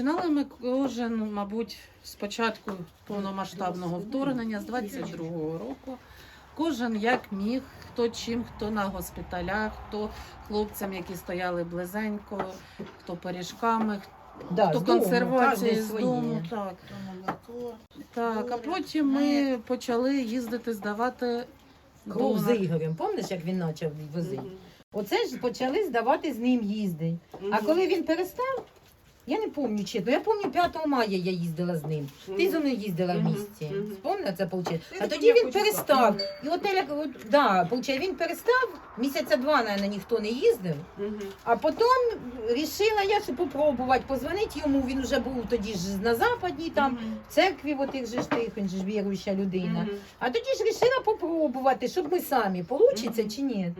Починали ми кожен, мабуть, з початку повномасштабного вторгнення з 22-го року. Кожен як міг, хто чим, хто на госпіталях, хто хлопцям, які стояли близенько, хто пиріжками, Да, хто з дому, консервації з дому. Так. так, а потім ми почали їздити здавати Кров з. Ігорем, пам'ятаєш, як він почав возити? Оце ж почали здавати з ним їздить. А коли він перестав, я не пам'ятаю чесно. Я пам'ятаю 5 мая я їздила з ним. Ти зі мною їздила в місті. мгм. Спомнила це виходить? А тоді він перестав. І от, от да, виходить, він перестав, місяця два, мабуть, ніхто не їздив. А потім вирішила я, що попробувати позвонити йому. Він вже був тоді ж на западній, там в церкві, от їх же ж тих, він же ж віруюча людина. А тоді ж вирішила попробувати, щоб ми самі, получиться чи ні.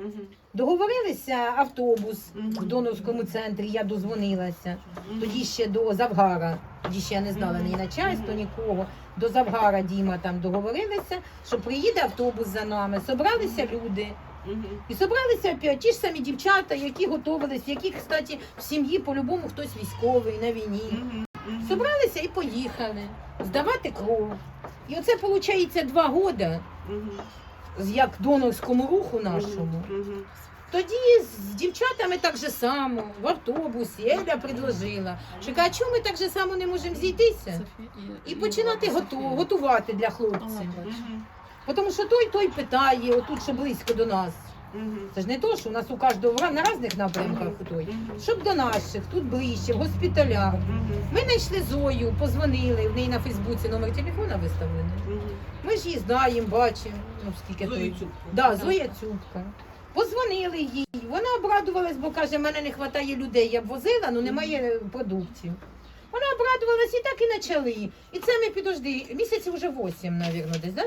Договорилися автобус в Доновському центрі, я дозвонилася. Тоді ще до Завгара, тоді ще я не знала ні начальства, нікого. До Завгара Діма там договорилися, що приїде автобус за нами. Собралися люди. І собралися опять ті ж самі дівчата, які готувались, які, кстати, в сім'ї по-любому хтось військовий на війні. Собралися і поїхали здавати кров. І оце виходить два роки, як донорському руху нашому. Тоді з дівчатами так же само, в автобусі, Еля предложила, що каже, а чому ми так же само не можемо зійтися і починати готу, готувати для хлопців. Тому що той той питає, отут що близько до нас. Це ж не то, що у нас у кожного на різних напрямках той. Щоб до наших, тут ближче, в госпіталях. Ми знайшли Зою, позвонили, в неї на Фейсбуці номер телефона виставлений. Ми ж її знаємо, бачимо. Ну, скільки той. Да, Зоя Цюбка. Позвонили їй, вона обрадувалась, бо каже, в мене не вистачає людей, я б возила, але немає продуктів. Вона обрадувалась і так і почали. І це ми підожди, місяців вже 8, мабуть, десь, да?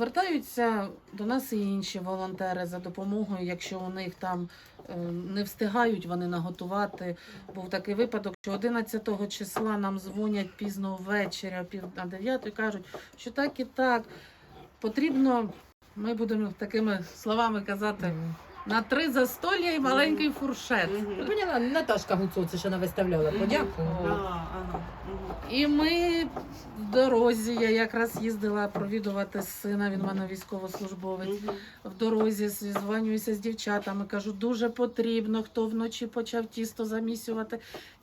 Звертаються до нас і інші волонтери за допомогою, якщо у них там е, не встигають вони наготувати. Був такий випадок, що 11 числа нам дзвонять пізно ввечері, а пів на 9 і кажуть, що так і так потрібно. Ми будемо такими словами казати на три застолля і маленький фуршет. Ну, поняла, Наташка Гуцо, це що вона виставляла, подякую. І ми в дорозі. Я якраз їздила провідувати сина. Він в мене військовослужбовець. В дорозі зізванююся з дівчатами. Кажу, дуже потрібно, хто вночі почав тісто замісювати.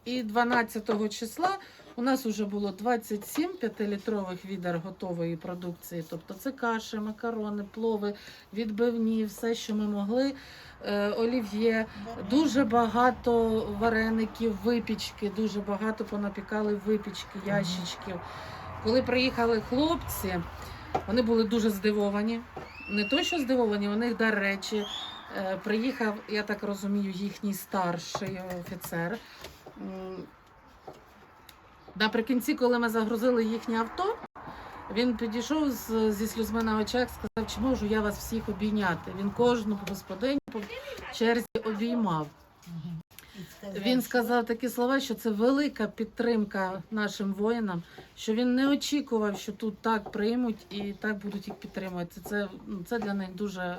І 12 числа у нас вже було 27 п'ятилітрових відер готової продукції. Тобто це каші, макарони, плови, відбивні, все, що ми могли. Е, Олів'є, дуже багато вареників, випічки, дуже багато понапікали випічки, ящичків. Коли приїхали хлопці, вони були дуже здивовані. Не то, що здивовані, у них, до речі, е, приїхав, я так розумію, їхній старший офіцер. Наприкінці, коли ми загрузили їхнє авто, він підійшов з, зі сльозми на очах, сказав, чи можу я вас всіх обійняти. Він кожну господиню по черзі обіймав. Він сказав такі слова, що це велика підтримка нашим воїнам, що він не очікував, що тут так приймуть і так будуть їх підтримувати. Це, це для них дуже,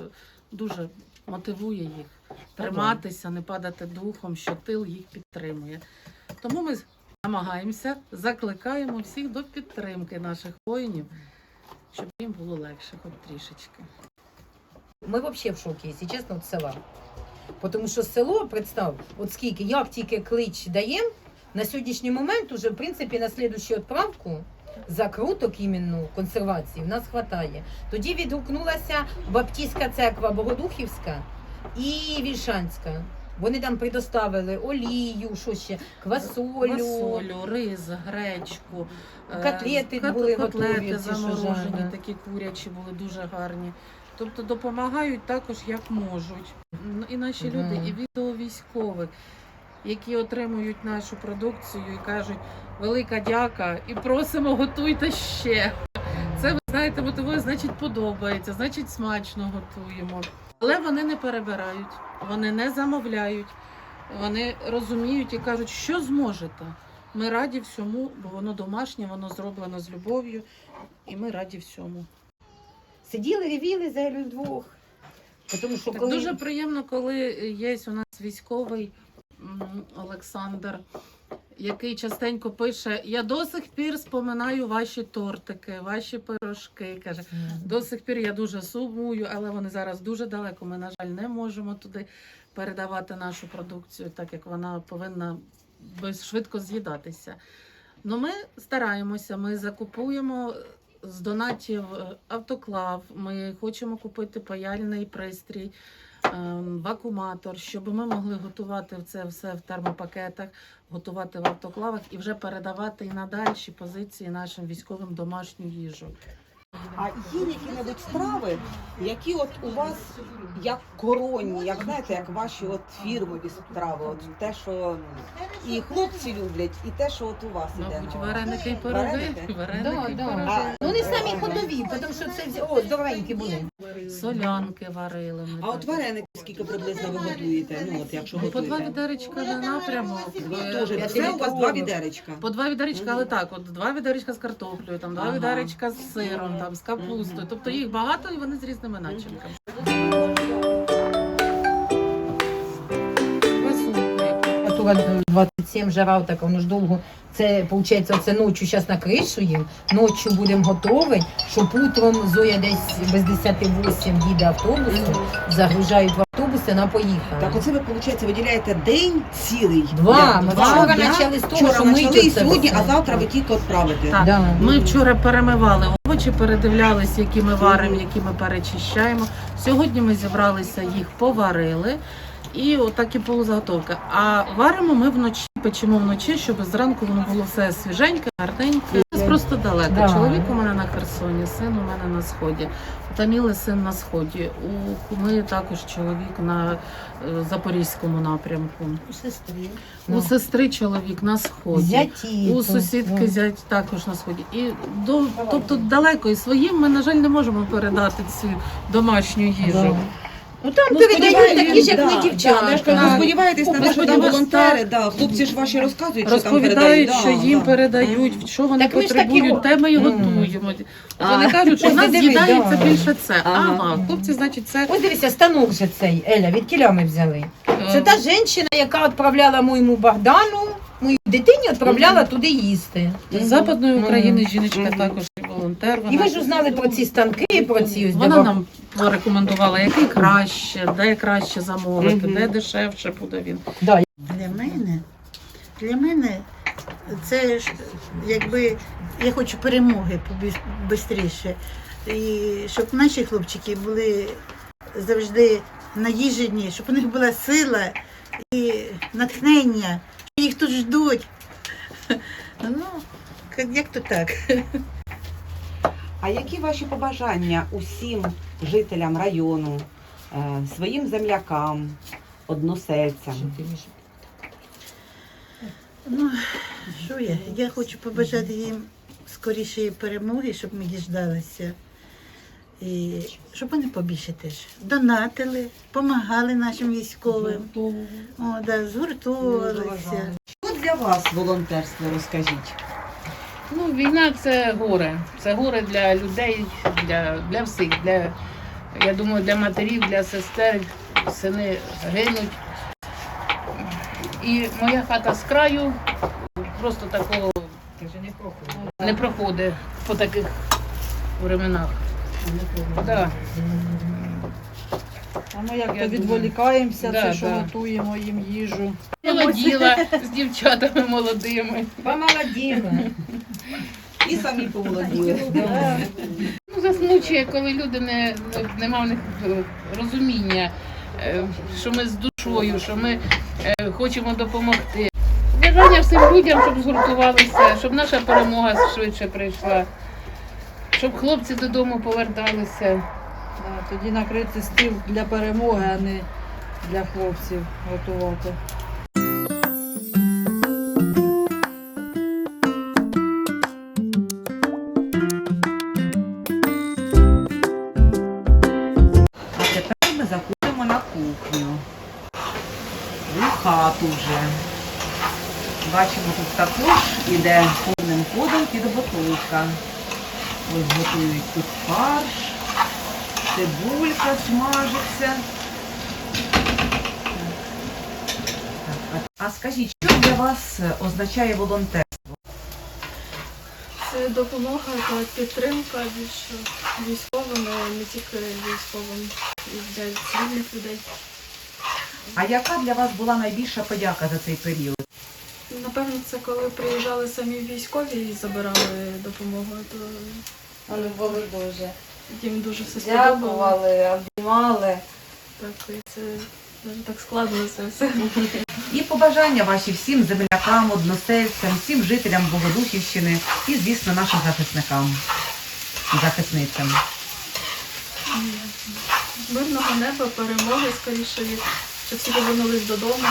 дуже мотивує їх триматися, не падати духом, що тил їх підтримує. Тому ми намагаємося, закликаємо всіх до підтримки наших воїнів, щоб їм було легше, хоч трішечки. Ми взагалі в шокі, якщо чесно, від села. Тому що село, представ, от скільки, як тільки клич даємо, на сьогоднішній момент уже, в принципі, на слідущу відправку закруток іменно консервації в нас вистачає. Тоді відгукнулася Баптістська церква Богодухівська і Вільшанська. Вони там предоставили олію, що ще, квасолю. Квасолю, рис, гречку, е, Котлети кот- були котлети готові, ці, що заморожені, жарені. такі курячі були дуже гарні. Тобто допомагають також як можуть. М, І наші Мгм. люди, і відео військових, які отримують нашу продукцію і кажуть велика дяка, і просимо готуйте ще. Це ви знаєте, мотивує, значить подобається, значить смачно готуємо. Але вони не перебирають, вони не замовляють, вони розуміють і кажуть, що зможете. Ми раді всьому, бо воно домашнє, воно зроблено з любов'ю, і ми раді всьому. Сиділи, ревіли за Елю вдвох. Тому що Так коли... дуже приємно, коли є у нас військовий, Олександр, який частенько пише: Я до сих пір споминаю ваші тортики, ваші пирожки. каже. До сих пір я дуже сумую, але вони зараз дуже далеко. Ми, на жаль, не можемо туди передавати нашу продукцію, так як вона повинна швидко з'їдатися. Ну, ми стараємося, ми закупуємо з донатів е, автоклав. Ми хочемо купити паяльний пристрій, вакууматор, щоб ми могли готувати це все в термопакетах, готувати в автоклавах і вже передавати і на дальші позиції нашим військовим домашню їжу. А є які-небудь страви, які от у вас як коронні, як знаєте, як ваші от фірмові страви, от те, що і хлопці люблять, і те, що от у вас іде. Мабуть, вареники і пироги. Вареники? Вареники Да, і да. пироги. А, Ну, вони самі ходові, тому що це всі- о, здоровенькі були. Солянки варили. Ми А от так. вареники скільки приблизно ви готуєте? Ну от якщо Ну, по два готуєте. відеречка на напрямок. Е, Тоже це у вас два відеречка. По два відеречка, але так, от два відеречка з картоплею, там два Ага. відеречка з сиром, там з капустою. Тобто їх багато і вони з різними начинками. Температура 27 жара, так воно ж довго. Це, виходить, це ночі зараз накришуємо, ночі будемо готові, щоб утром Зоя десь без 10-8 їде автобусом, загружають в автобуси на поїхали. Так, оце ви, виходить, виділяєте день цілий. Два. Ми вчора почали з того, Вчора що ми почали, і сьогодні, а завтра ви тільки відправите. Так. Да. Ми вчора перемивали овочі, передивлялись, які ми варимо, які ми перечищаємо. Сьогодні ми зібралися, їх поварили. І отак і полузаготовка. А варимо ми вночі, печемо вночі, щоб зранку воно було все свіженьке, гарненьке. Це просто далеко. Да. Чоловік у мене на Херсоні, син у мене на сході. У Таміли син на сході. У Куми також чоловік на е, запорізькому напрямку. У сестри. У Ну. сестри чоловік на сході. Зяті. У сусідки Ну. зять також на сході. І до тобто далеко і своїм ми, на жаль, не можемо передати цю домашню їжу. Ну там Ну, передають такі ж, як да, ми дівчата. кажу, сподіваєтесь на те, що там волонтери, да, хлопці ж ваші розказують, що там передають. Розповідають, да, що їм да. передають, що вони Так такі потребують, о- те ми і готуємо. А. Вони кажуть, що в нас з'їдається да. більше це. Ага. Ага, хлопці, значить, це Ось дивися, станок же цей, Еля, від кіля ми взяли. Це е, та жінка, яка відправляла моєму Богдану, моїй дитині відправляла туди їсти. з Западної України жіночка також волонтер. І ви ж узнали про ці станки, про ці ось вона нам порекомендувала, який краще, де краще замовити, Мгм. де дешевше буде він. Да. Для мене, для мене це ж якби я хочу перемоги швидше. І щоб наші хлопчики були завжди наїжені, щоб у них була сила і натхнення, що їх тут ждуть. Ну, як то так? А які ваші побажання усім жителям району, е, своїм землякам, односельцям? Ну, що я? Я хочу побажати їм скорішої перемоги, щоб ми діждалися. І щоб вони побільше теж донатили, допомагали нашим військовим. О, да, згуртовувалися. Що для вас волонтерство, розкажіть? Ну, війна це горе. Це горе для людей, для, для всіх. Для, я думаю, для матерів, для сестер, сини гинуть. І моя хата з краю просто такого не проходить по таких временах. Да. А ми як то відволікаємося, Да, це що да. готуємо їм їжу. Молоділа з дівчатами молодими. Помолоділа. І самі помолоділи. Ну, засмучує, коли люди не, не нема в них е, розуміння, е, що ми з душою, що ми е, хочемо допомогти. Бажання всім людям, щоб згуртувалися, щоб наша перемога швидше прийшла, щоб хлопці додому поверталися. Тоді накрити стіл для перемоги, а не для хлопців готувати. А тепер ми заходимо на кухню. В хату вже. Бачимо, тут також іде повним ходом підготовка. Ось готують тут фарш, цибулька смажиться. А скажіть, що для вас означає волонтер? Це допомога та підтримка більше військовим, не тільки військовим, і для цивільних людей. А яка для вас була найбільша подяка за цей період? Напевно, це коли приїжджали самі військові і забирали допомогу, то Вони були дуже. Їм дуже все сподобалося. Дякували, обіймали. Так, і це дуже так складно це все. І побажання ваші всім землякам, односельцям, всім жителям Богодухівщини і, звісно, нашим захисникам і захисницям. Мирного неба, перемоги скоріше, щоб всі повернулись додому.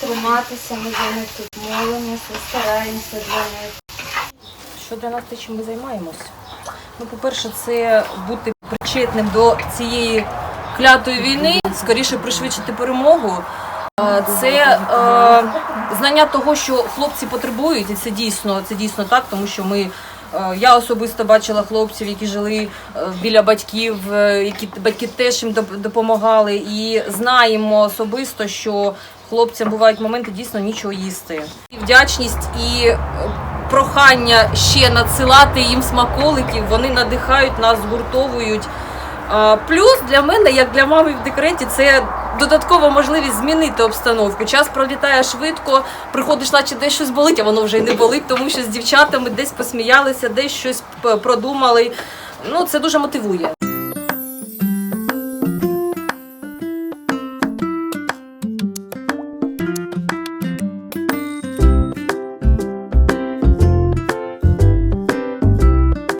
Триматися, ми за них тут молимося, стараємося для них. Що для нас те, чим ми займаємось? Ну, по-перше, це бути причетним до цієї клятої війни, скоріше пришвидшити перемогу. Е, Це е, знання того, що хлопці потребують, і це дійсно, це дійсно так, тому що ми. е, Я особисто бачила хлопців, які жили е, біля батьків, е, які батьки теж їм допомагали, і знаємо особисто, що хлопцям бувають моменти дійсно нічого їсти. І вдячність і прохання ще надсилати їм смаколиків, вони надихають нас, згуртовують. Плюс для мене, як для мами в декреті, це додаткова можливість змінити обстановку. Час пролітає швидко, приходиш, наче десь щось болить, а воно вже й не болить, тому що з дівчатами десь посміялися, десь щось продумали. Ну, це дуже мотивує.